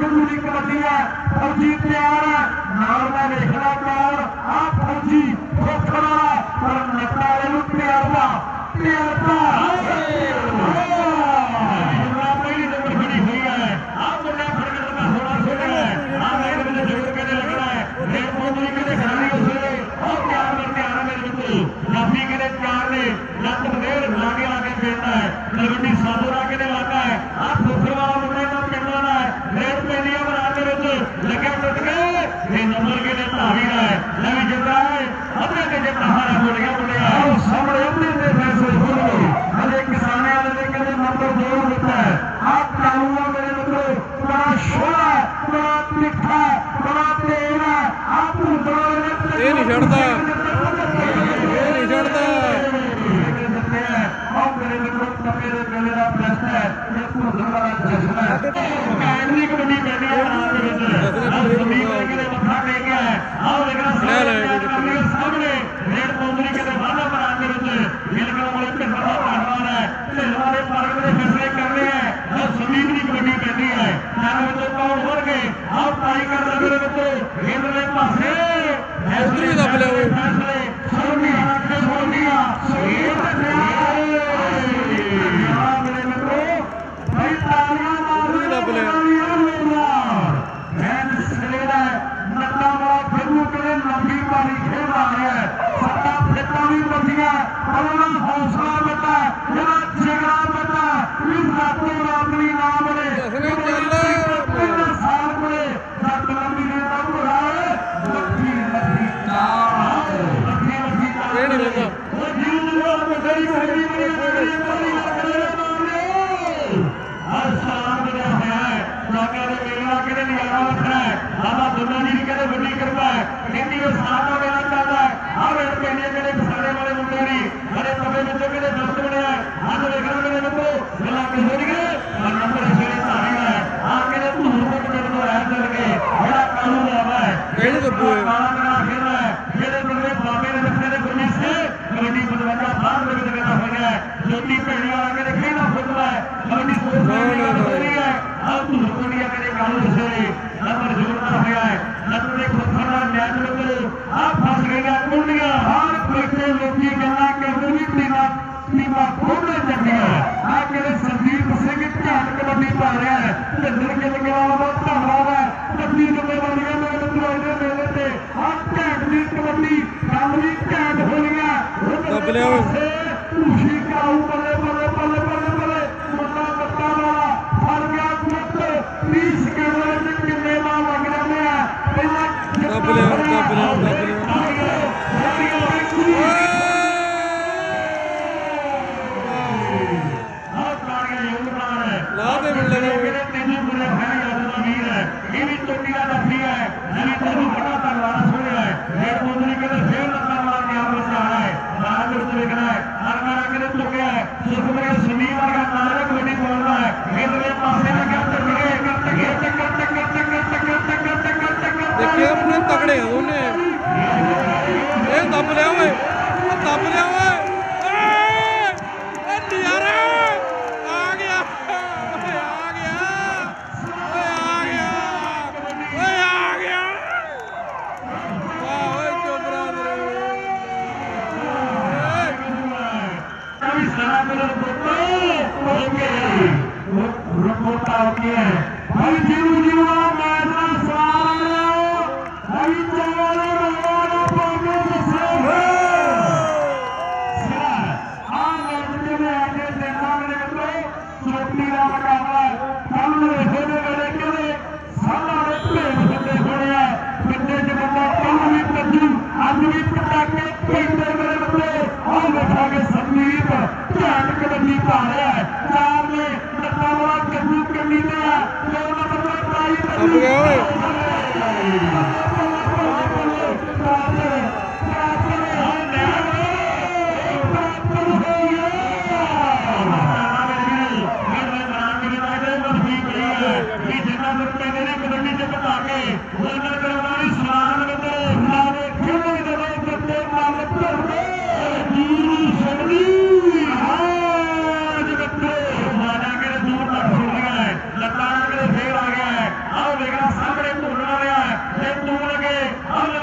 जुर्म की कबड्डी है। फौजी तैयार है। नाल का देखना बनाओ आप फौजी ठोकर वाला पर नकड़ा वाले प्यार का प्यार लागे लागे बेचता है तलवंडी साधुरा के इलाका है आप Look at ਸਮੇਂ ਦੇ ਮੇਲੇ ਦਾ ਪ੍ਰਸ਼ਨ ਹੈ ਇਹ ਭੁੱਲਣ ਵਾਲਾ ਜਸ਼ਨ ਹੈ ਕੈਂਡਲੀ ਕਮੇਟੀ ਬੈਠੀ ਹੈ ਨਾਲ ਦੇ ਵਿੱਚ ਆਹ ਜ਼ਮੀਨ ਦੇ ਕਿਤੇ ਮੱਥਾ ਟੇਕ ਗਿਆ ਹੈ ਆਹ ਦੇਖਣਾ ਸਾਹਮਣੇ ਸਾਹਮਣੇ ਰੇਡ ਪੌਂਦਰੀ ਕਿਤੇ ਵਾਹਲਾ ਬਰਾਨ ਦੇ ਵਿੱਚ ਗਿਲਗਲ ਵਾਲੇ ਢਿੱਲੋਂ ਦਾ ਪਹਿਲਵਾਨ ਹੈ ਢਿੱਲੋਂ ਵਾਲੇ ਪਾਰਕ ਦੇ ਫੈਸਲੇ ਕਰਨੇ ਹੈ ਆਹ ਜ਼ਮੀਨ ਦੀ ਕਮੇਟੀ ਬੈਠੀ ਹੈ ਨਾਲ ਵਿੱਚ ਪਾਉਣ ਵਰ ਗਏ ਆਹ ਟਾਈਗਰ ਦੇ ਵਿੱਚ ਰੇਡ ਦੇ ਪਾਸੇ ਫੈਸਲੇ ਦਾ ਬਲੇ ਹੋਏ ਫੈਸਲੇ ਬਾਬਾ ਦੁੱਲਾ ਜੀ ਦੀ ਕਦੇ ਵੱਡੀ ਕਿਰਪਾ ਹੈ ਕਹਿੰਦੀ ਉਹ ਸਾਡਾ ਮੇਲਾ ਚੱਲਦਾ ਹੈ ਆਹ ਵੇਖ ਪੈਂਦੇ ਜਿਹੜੇ ਫਸਾਣੇ ਵਾਲੇ ਮੁੰਡੇ ਨਹੀਂ ਹਰੇ ਸਭੇ ਵਿੱਚੋਂ ਕਿਹੜੇ ਖੜੇ ਹੋ ਨੇ ਇਹ ਦੱਬ ਲਿਆ ਓਏ। ਦੱਬ ਲਿਆ ਓਏ। ਇਹ ਗਿਆ। ਪੁੱਤ ਹੋ ਗਿਆ। ਰਕੋਟਾ ਹੋ? ਗਿਆ ਭਾਈ ਜੀ ਗਿਆ ਓਏ ਜਿਹੜਾ ਸਾਹਮਣੇ ਘੁੰਮਣ ਵਾਲਿਆ ਹੈ ਤੇ ਤੂੰ ਲਗੇ ਅਮਲ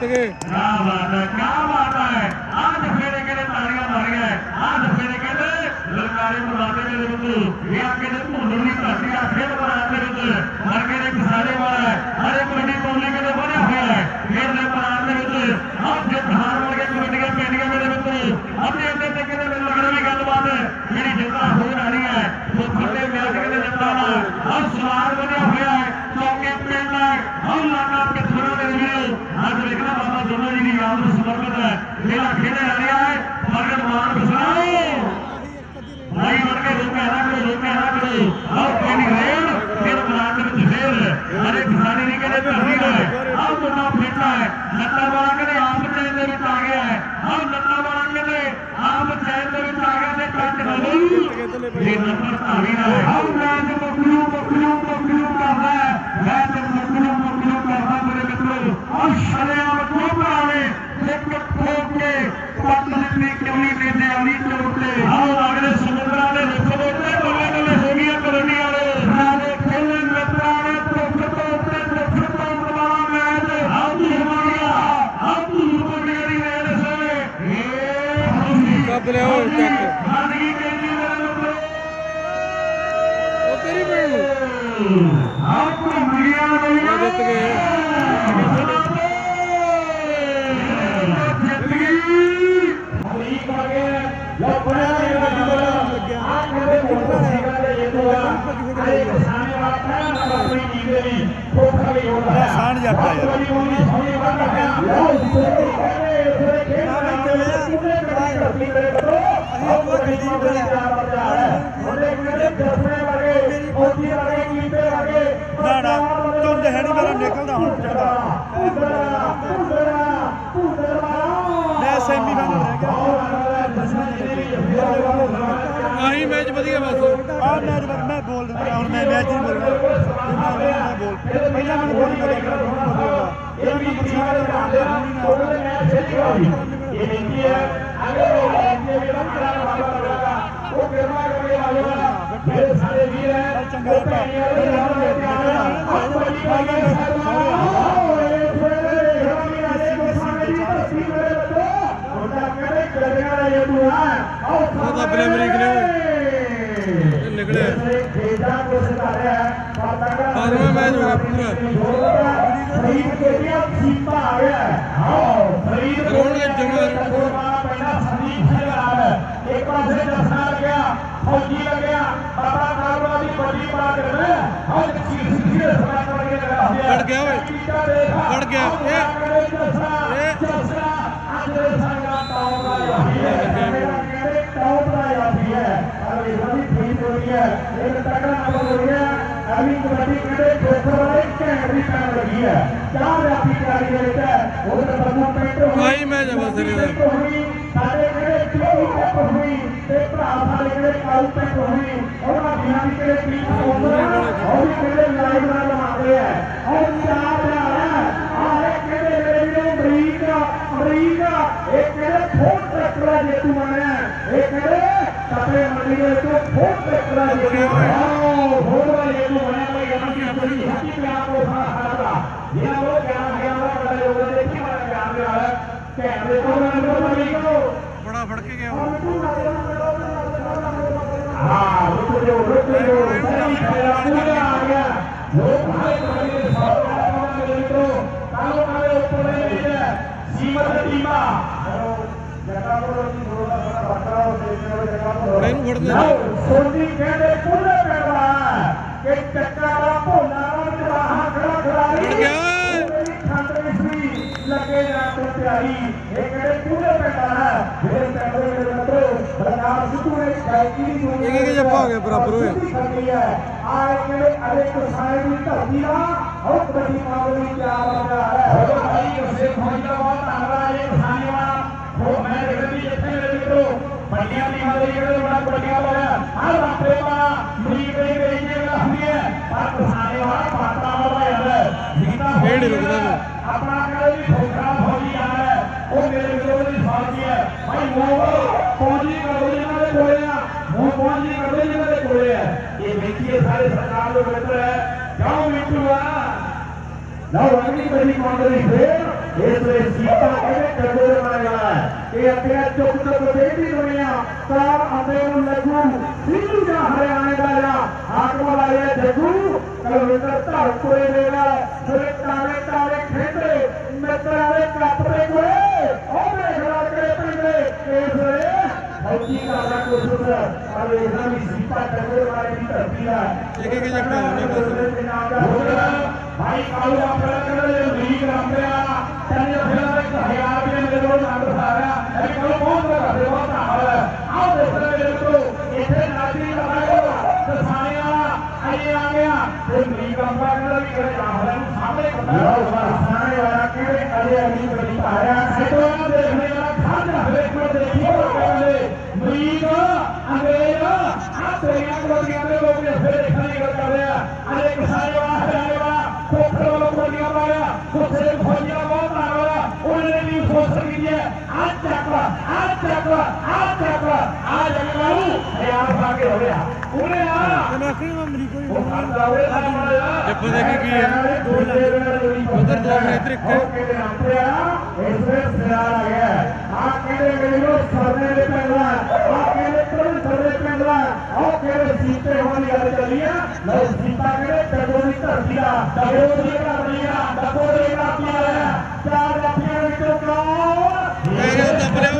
ਜਿੱਤ ਗਏ। ਕਾ ਬਾਤ ਹੈ ਕਾ ਬਾਤ ਹੈ। ਅੱਜ ਫੇਰੇ ਕਹਿੰਦੇ ਤਾਲੀਆਂ ਮਾਰੀਆਂ ਅੱਜ ਫੇਰੇ ਕਹਿੰਦੇ ਲਲਕਾਰੇ ਬੁਲਾਵੇ ਦੇ ਵਿੱਚ। ਇਹ ਆਕੇ ਦੇ ਭੁੱਲਣ ਦੀ ਧਰਤੀ ਆ, ਫੇਰ ਬਰਾਤ ਦੇ ਵਿੱਚ। ਮਰ ਕੇ ਦੇ ਕਿਸਾਰੇ ਵਾਲਾ। ਹਰੇ ਮੰਡੀ ਕੋਲੇ ਕਹਿੰਦੇ ਬਣੇ आप चैन में आ गया है अब आप चैन आ गया थे कंट नहीं ये मेरे मित्रों ਆਸਾਨ ਯਾਰ। ਨਾ ਨਾ ਧੁੰਦ ਹੈ ਨਹੀਂ ਮੇਰਾ ਨਿਕਲਦਾ ਹੁਣ ਚੰਗਾ ਮੈਂ ਸੈਮੀ ਫਾਈਨਲ ਰਹਿ ਗਿਆ ਆਹੀ ਮੈਚ ਵਧੀਆ ਬਸ। ਆ ਮੈਚ ਮੈਂ ਬੋਲ ਦਿੰਦਾ ਹੁਣ ਮੈਂ ਮੈਚ ਨਹੀਂ ਬੋਲਣਾ। ਮੈਂ ਮੈਂ ਬੋਲ ਪਹਿਲਾਂ ਮੈਨੂੰ ਬੋਲ ਮੈਂ ਦੇਖਣਾ ਹੁਣ ਬੋਲੂਗਾ ਇਹ ਨੰਬਰ ਸਾਰੇ ਦਾ ਇਹ ਬੇਨਤੀ ਹੈ। ਅਗਰ ਉਹ ਜੇ ਜਿਹੜਾ ਕਰਾਂ ਬਾਬਾ ਬਗਾਗਾ ਉਹ ਕਿਰਪਾ ਕਰਕੇ ਆ ਜਾਓ ਮੇਰੇ ਸਾਰੇ ਵੀਰ ਹੈ ਚੰਗਾ ਜੀ ਉਹ ਤਾਂ ਬਲੇ ਅਮਰੀਕ ਨੇ ਓਏ ਇਹ ਨਿਕਲਿਆ ਬਾਰਵਾਂ ਮੈਚ ਹੋ ਗਿਆ ਪੂਰਾ ਫਰੀਦ ਕੇ ਲਿਆ ਸੀਪਾ ਆ ਗਿਆ ਹਾਂ ਫਰੀਦ ਰੋਣਗੇ ਜਮਾ ਪਹਿਲਾ ਸੰਦੀਪ ਸਿੰਘ ਨਾਲ ਇੱਕ ਪਾਸੇ ਜਸਨਾ ਲੱਗਿਆ ਫੌਜੀ ਲੱਗਿਆ ਬਾਬਾ ਕਾਲਵਾ ਦੀ ਵੱਡੀ ਬਾਤ ਹੈ ਹਰ ਚੀਜ਼ ਸਿੱਧੀ ਸਮਾਂ ਕਰਕੇ ਲਗਾ ਹੋਇਆ ਵੜ ਗਿਆ ਓਏ। ਵੜ ਗਿਆ। ਇਹ- ਇਹ ਇਹ- ਜਸਨਾ ਅੱਜ ਦੇ ਸੰਗਾ ਟੌਪ ਦਾ ਯਾਦੀ ਹੈ ਕਹਿੰਦੇ ਟੌਪ ਦਾ ਯਾਦੀ ਹੈ ਅਰੇ ਰਵੀ ਠੀਕ ਹੋ ਰਹੀ ਹੈ ਇੱਕ ਤਕੜਾ ਨੰਬਰ ਹੋ ਗਿਆ ਅਭੀ ਕਬੱਡੀ ਕਹਿੰਦੇ ਖੋਖਰ ਵਾਲੇ ਘੈਂਟ ਦੀ ਪੈਣ ਲੱਗੀ ਹੈ ਚਾਹ ਵਿਆਪੀ ਤਿਆਰੀ ਦੇ ਵਿੱਚ ਹੈ ਉਹ ਤਾਂ ਬੰਦੂ ਪੈਂਟ ਹੋਈ ਆਹੀ ਮੈਚ ਆ ਬਸ ਇਹਦਾ ਹੋਈ ਸਾਡੇ ਜਿਹੜੇ ਚੋਈ ਟੱਪ ਹੋਈ ਤੇ ਭਰਾ ਸਾਡੇ ਜਿਹੜੇ ਕਾਲ ਟੱਪ ਹੋਈ ਉਹਨਾਂ ਦੀਆਂ ਵੀ ਕਿਹੜੇ ਪੀਸ ਹੋਣਾ ਉਹ ਵੀ ਕਿਹੜੇ ਲਾਈਵ ਨਾਲ ਲਵਾਉਂਦੇ ਆ ਔਰ ਚਾਰ ਹਜ਼ਾਰ ਆਹ ਕਿਹੜੇ ਮੇਰੇ ਵੀਰੋ ਅਮਰੀਕਾ ਅਮਰੀਕਾ ਇਹ ਕਿਹੜੇ ਫੋਨ एकडे फ़ोन ट्रॅक्टरला देतो म्हणे एकडे सगळे मंदिर तो फ़ोन ट्रॅक्टरला देतो भोरवा येतो म्हणाला याची आपली हाती पे आपको हाता या वो क्या है हमारा बड़ा लोग देखी हमारा काम के वाला कैमरे को मैंने को बोली को बड़ा भड़के गया हाँ रुक जो रुक जो पूरा आ गया लोग भाई भाई साहब का मित्रों कालो काले ऊपर में ਬੜਾ ਕੋਲ ਇਹਨੂੰ ਫੜਦੇ ਨੇ। ਸੋਢੀ ਕਹਿੰਦੇ ਕੁੱਲੇ ਪੈਣਾ ਕਿ ਚੱਕਾ ਦਾ ਭੋਲਾ ਨਾਲ ਜਵਾਹਾ ਖੜਾ ਖੜਾ ਵੜ ਗਿਆ ਠੰਡ ਵਿੱਚ ਲੱਗੇ ਨਾ ਤੋਂ ਤਿਆਰੀ ਇਹ ਕਿਹੜੇ ਪੂਰੇ ਪੈਂਦਾ ਹੈ ਮੇਰੇ ਪਿੰਡ ਦੇ ਮੇਰੇ ਮਿੱਤਰੋ ਸਰਕਾਰ ਸਿੱਧੂ ਨੇ ਗਾਇਕੀ ਦੀ ਦੁਨੀਆ ਇੱਕ ਇੱਕ ਜੱਫਾ ਹੋ ਗਿਆ ਬਰਾਬਰ ਹੋਇਆ। ਆਏ ਕਿਹੜੇ ਅਰੇ ਕਿਸਾਨ ਦੀ ਧਰਤੀ ਦਾ ये देखिए सारे सरकार लोग बैठे हैं। ನಾವು ಅಂಗೀಕರಿಸಿ ಮಾಡಿದ್ರೆ ಫೇರ್ ಏಸರೆ ಸೀತಾಗೆ ಕಡ್ಡೋರೆ ಮಾಡಲ್ಲ ಈ ಅತ್ಯಂತ ಚೊಕ್ಕ ಬೇಟಿ ದುನಿಯಾ ಸಾರ್ ಅದೇನು ಲಘು ಸಿಂಧು ಜಾ ಹರಿಯಾಣ ದಾರ ಆತ್ಮವಾಯ ಜಗು ಕಲವಿಂದ್ರತ ಹಕ್ಕುರೆ ಬೇಡ ಸುರೆ ತಾವೆ ತಾವೆ ಖೇತ್ರೆ ಮಿತ್ರಾವೆ ಕಾಪರೆ ಕೊರೆ ಓರೆ ಹರಾ ಕರೆ ಪಂದ್ರೆ ಏಸರೆ भौजी का को सूत्र और इस्लामी सीपा कटोरे वाले की तरफ़ एक एक जगह भाई काउला प्रकरण ले भी ग्रामया तन्य फिलर एक हज़ार में मेरे को नाम बताया अभी कल कौन कर रहे हो ना हमारा आओ दूसरा मेरे को इसे नाची लगाएगा तो सानिया आई आ गया तो भी ग्रामया भी करे हमारे सामने बताया सामने वाला के अरे अभी बताया है तो देखने वाला खान हमें को देखिए पहले मीरा अंग्रेजा आप तो यहाँ को दिखा रहे हो अपने फिर दिखाने का कर रहे हैं अरे किसान के आज चाकवा आज चाकवा आज अगलाऊ अरे आप आगे हो गया पूरे आ नौकरी में अमरीको ही जब देखिए कि उधर दो मैत्री के पूरे आ इसमें सिरार आ गया आपके लिए गरीबों सरने ले पहला आपके लिए तुरंत सरने पहला और केरे सीटे होने वाले चलिए मैं सीता के लिए पेट्रोल कर दिया डबोल दिया डबोल दिया डबोल दिया चार लाख रुपये का मेरे दबले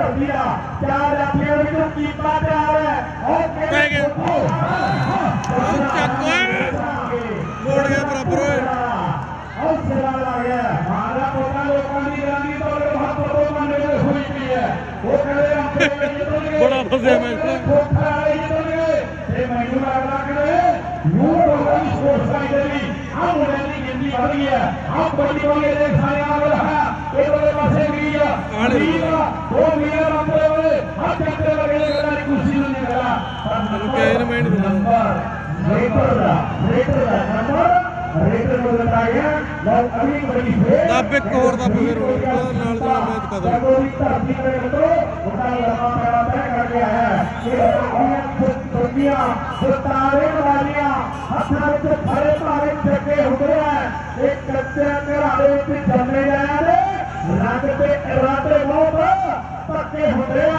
ਪੂਰੇ ਦੀ ਚਾਰ ਜਾਤੀਆਂ ਵਿੱਚੋਂ ਕੀਪਾ ਤਿਆਰ ਹੈ। ਉਹ ਪੈ ਗਿਆ। ਚੱਕ। ਮੋੜ ਗਿਆ ਬਰਾਬਰ ਓਏ। ਹੌਸਲਾ ਲਾ ਗਿਆ। ਮਾਰਾ ਪੋਤਾ ਲੋਕਾਂ ਦੀ ਗਾਂਦੀ ਤੋਂ ਮਹੱਤਵ ਤੋਂ ਮੰਨੇ ਹੋਏ ਹੋਈ ਪਈ ਹੈ। ਉਹ ਕਹਿੰਦੇ ਜਿੱਤਣਗੇ ਬੜਾ ਫਸਿਆ ਮੈਂ। ਖੋਖਰ ਵਾਲੇ ਜਿੱਤਣਗੇ ਤੇ ਮੈਨੂੰ ਲੱਗਦਾ ਕਿ ਨੂੰ ਲੋਕਾਂ ਸਪੋਰਟਸ ਸਾਈਡ ਦੀ ਆ ਮੁੰਡਿਆਂ ਦੀ ਗਿਣਤੀ ਵਧ ਗਈ ਹੈ। ਆ ਕਬੱਡੀ ਵਾਲੇ ਦੇ ਸਾਰੇ ਆ ਰਿਹਾ ਇਹ ਵਾਲੇ ਪਾਸੇ ਵੀ ਆ। ਵੀਰ ਆ, ਉਹ ਵੀਰ ਅੰਪੇ ਵਾਲੇ ਆ ਚੱਕਰ ਲਗੇ ਗੱਲਾਂ ਦੀ ਕੁਰਸੀ ਨੂੰ ਗੱਲਾਂ ਮੈਨੂੰ ਕਿਹਾ ਦਿੰਦਾ। ਨੰਬਰ ਰੇਟਰ ਦਾ ਰੇਟਰ ਦਾ ਨੰਬਰ ਰੇਟਰ ਨੂੰ ਗਿਆ ਲਓ ਅਗਲੀ ਕਬੱਡੀ ਫੇਰ ਦੱਬ ਇੱਕ ਹੋਰ ਦੱਬ ਫਿਰ ਨਾਲ ਜਿਹੜਾ ਮੈਚ ਖਤਮ। ਕੋਈ ਧਰਤੀ ਤੇ ਮਿੱਤਰੋ ਉਹਦਾ ਲੰਮਾ ਪੈੜਾ ਤੈਅ ਕਰਕੇ ਆਇਆ ਹੈ ਇਹ ਦੁਨੀਆਂ ਸਿਤਾਰੇ ਵਾਲੀਆਂ ਹੱਥਾਂ ਵਿੱਚ ਫੜੇ ਭਾਰੇ ਚੱਕੇ ਹੁੰਦੇ ਆ ਇਹ ਕੱਚੇ ਘਰਾੜੇ ਵਿੱਚ ਜੰਮੇ ਜਾਂਦੇ रात के रात लोग पक्के हो गया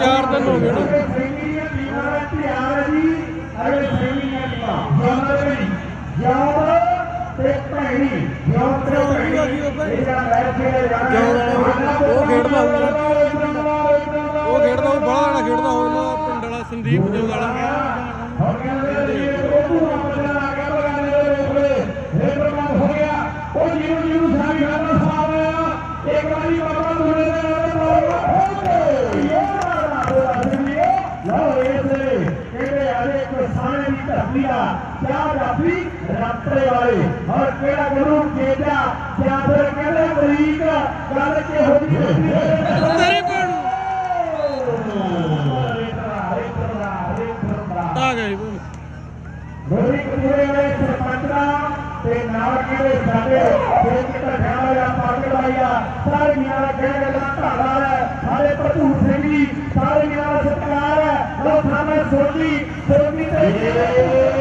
ਚਾਰ ਦਿਨ ਹੋ ਗਏ ਨਾ। ਤੇ ਭੈਣੀ ਜਿਉਂ ਤੇ ਭੈਣੀ ਇਹਦਾ ਮੈਚ ਖੇਡਿਆ ਉਹ ਖੇਡਦਾ ਹੋਊਗਾ। ਉਹ ਖੇਡਦਾ ਉਹ ਬੜਾ ਵਾਲਾ ਖੇਡਦਾ ਹੋਊਗਾ ਪਿੰਡ ਵਾਲਾ ਸੰਦੀਪ ਵਾਲਾ ਉਹ ਹੋ ਗਿਆ ਸਾਹਬ ਇੱਕ ਵਾਰੀ ਬਾਬਾ ਦੇ ਨਾਲ ਹੋ ਕਿਸਾਨਾਂ ਦੀ ਧਰਤੀ ਦਾ ਕਿਆ ਰਾਬੀ ਰਾਤਰੇ ਵਾਲੇ। ਔਰ ਕਿਹੜਾ ਗੁਰੂ ਕੇਜਾ ਕਿਆ ਫਿਰ ਕਿਹੜਾ ਬਰੀਕ ਗੱਲ ਕਿਹੋ ਜੀ ਤੇਰੀ ਪਣ ਆ ਗਈ ਬੋਲੀ। ਕੁਰੇ ਦੇ ਸਰਪੰਚਾ ਤੇ ਨਾਲ ਕਿਹੜੇ ਸਾਡੇ ਪਿੰਡ ਦਾ ਖਿਆਲ ਆ ਪਾਗਲ ਆਇਆ ਸਾਰੀਆਂ ਕਹਿ ਗੱਲਾਂ ਧਾਰਾ ਹੈ। ਸਾਰੇ ਭਰਪੂਰ ਸਿੰਘ ਜੀ ਸਾਰੇ ਨਾਲ ਸਰਕਾਰ ਹੈ। ਲੋਕਾਂ ਨੇ ਸੋਚੀ Aê!